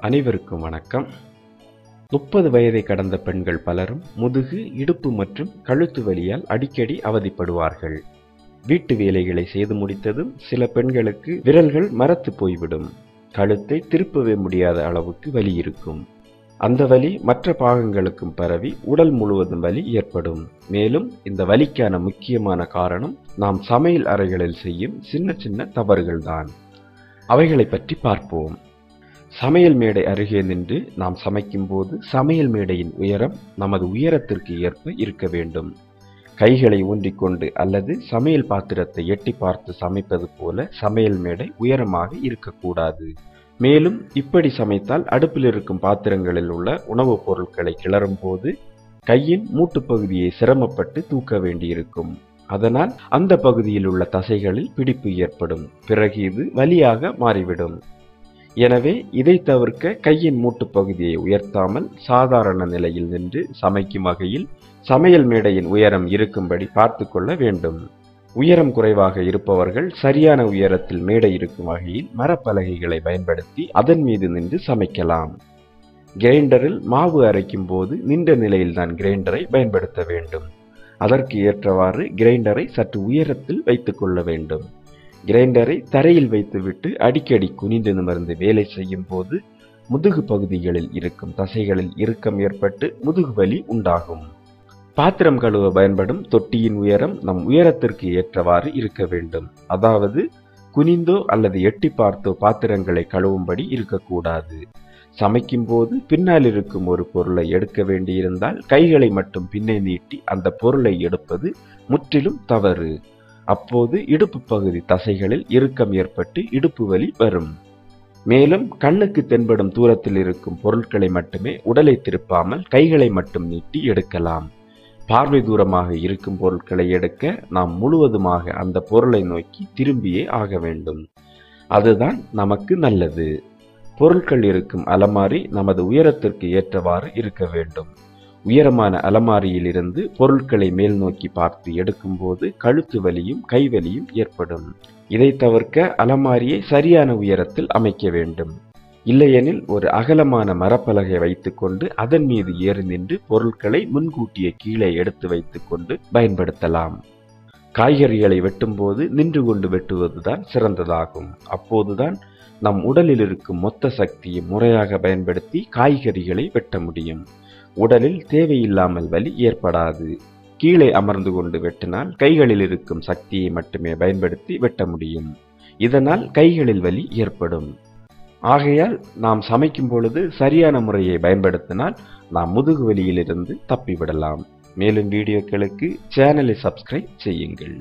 அனைவருக்கும் வணக்கம். முப்பது வயதை கடந்த பெண்கள் பலரும் முதுகு இடுப்பு மற்றும் கழுத்து வலியால் அடிக்கடி அவதிப்படுவார்கள். வீட்டு வேலைகளை செய்து முடித்ததும் சில பெண்களுக்கு விரல்கள் மரத்து போய்விடும். கழுத்தை திருப்பவே முடியாத அளவுக்கு வலி இருக்கும். அந்த வலி மற்ற பாகங்களுக்கும் பரவி உடல் முழுவதும் வலி ஏற்படும். மேலும் இந்த வலிக்கான முக்கியமான காரணம் நாம் சமையல் அறைகளில் செய்யும் சின்ன சின்ன தவறுகள்தான். அவைகளை பற்றி பார்ப்போம். சமையல் மேடை அருகே நின்று நாம் சமைக்கும்போது சமையல் மேடையின் உயரம் நமது உயரத்திற்கு ஏற்ப இருக்க வேண்டும். கைகளை ஊன்றிக்கொண்டு அல்லது சமையல் பாத்திரத்தை எட்டி பார்த்து சமைப்பது போல சமையல் மேடை உயரமாக இருக்கக்கூடாது. மேலும் இப்படி சமைத்தால் அடுப்பில் இருக்கும் பாத்திரங்களில் உள்ள உணவுப் பொருட்களை கிளறும் போது கையின் மூட்டுப் பகுதியை சிரமப்பட்டு தூக்க வேண்டியிருக்கும். அதனால் அந்த பகுதியில் உள்ள தசைகளில் பிடிப்பு ஏற்படும். பிறகு இது வலியாக மாறிவிடும். எனவே இதை தவிர்க்க கையின் மூட்டுப் பகுதியை உயர்த்தாமல் சாதாரண நிலையில் நின்று சமைக்கும் வகையில் சமையல் மேடையின் உயரம் இருக்கும்படி பார்த்து கொள்ள வேண்டும். உயரம் குறைவாக இருப்பவர்கள் சரியான உயரத்தில் மேடை இருக்கும் வகையில் மரப்பலகைகளை பயன்படுத்தி அதன் மீது நின்று சமைக்கலாம். கிரைண்டரில் மாவு அரைக்கும் போது நின்ற நிலையில்தான் கிரைண்டரை பயன்படுத்த வேண்டும். அதற்கு ஏற்றவாறு கிரைண்டரை சற்று உயரத்தில் வைத்துக் கொள்ள வேண்டும். கிரைண்டரை தரையில் வைத்துவிட்டு அடிக்கடி குனிந்து நிமிர்ந்து வேலை செய்யும் போது முதுகு பகுதிகளில் இருக்கும் தசைகளில் இறுக்கம் ஏற்பட்டு முதுகு வலி உண்டாகும். பாத்திரம் கழுவ பயன்படும் தொட்டியின் உயரம் நம் உயரத்திற்கு ஏற்றவாறு இருக்க வேண்டும். அதாவது குனிந்தோ அல்லது எட்டி பார்த்தோ பாத்திரங்களை கழுவும்படி இருக்கக்கூடாது. சமைக்கும் போது பின்னால் இருக்கும் ஒரு பொருளை எடுக்க வேண்டியிருந்தால் கைகளை மட்டும் பின்னே நீட்டி அந்த பொருளை எடுப்பது முற்றிலும் தவறு. அப்போது இடுப்பு பகுதி தசைகளில் இறுக்கம் ஏற்பட்டு இடுப்பு வலி வரும். மேலும் கண்ணுக்கு தென்படும் தூரத்தில் இருக்கும் பொருட்களை மட்டுமே உடலை திருப்பாமல் கைகளை மட்டும் நீட்டி எடுக்கலாம். பார்வை தூரமாக இருக்கும் பொருட்களை எடுக்க நாம் முழுவதுமாக அந்த பொருளை நோக்கி திரும்பியே ஆக வேண்டும். அதுதான் நமக்கு நல்லது. பொருட்கள் இருக்கும் அலமாரி நமது உயரத்திற்கு ஏற்றவாறு இருக்க வேண்டும். உயரமான அலமாரியிலிருந்து பொருட்களை மேல் நோக்கி பார்த்து எடுக்கும்போது கழுத்து வலியும் கைவலியும் ஏற்படும். இதை தவிர்க்க அலமாரியை சரியான உயரத்தில் அமைக்க வேண்டும். இல்லையெனில் ஒரு அகலமான மரப்பலகை வைத்துக்கொண்டு அதன் மீது ஏறி நின்று பொருட்களை முன்கூட்டியே கீழே எடுத்து வைத்துக்கொண்டு பயன்படுத்தலாம். காய்கறிகளை வெட்டும்போது நின்று கொண்டு வெட்டுவதுதான் சிறந்ததாகும். அப்போதுதான் நம் உடலில் இருக்கும் மொத்த சக்தியை முறையாக பயன்படுத்தி காய்கறிகளை வெட்ட முடியும். உடலில் தேவையில்லாமல் வலி ஏற்படாது. கீழே அமர்ந்து கொண்டு வெட்டினால் கைகளில் இருக்கும் சக்தியை மட்டுமே பயன்படுத்தி வெட்ட முடியும். இதனால் கைகளில் வலி ஏற்படும். ஆகையால் நாம் சமைக்கும் பொழுது சரியான முறையை பயன்படுத்தினால் நாம் முதுகு வலியிலிருந்து தப்பிவிடலாம். மேலும் வீடியோக்களுக்கு சேனலை சப்ஸ்கிரைப் செய்யுங்கள்.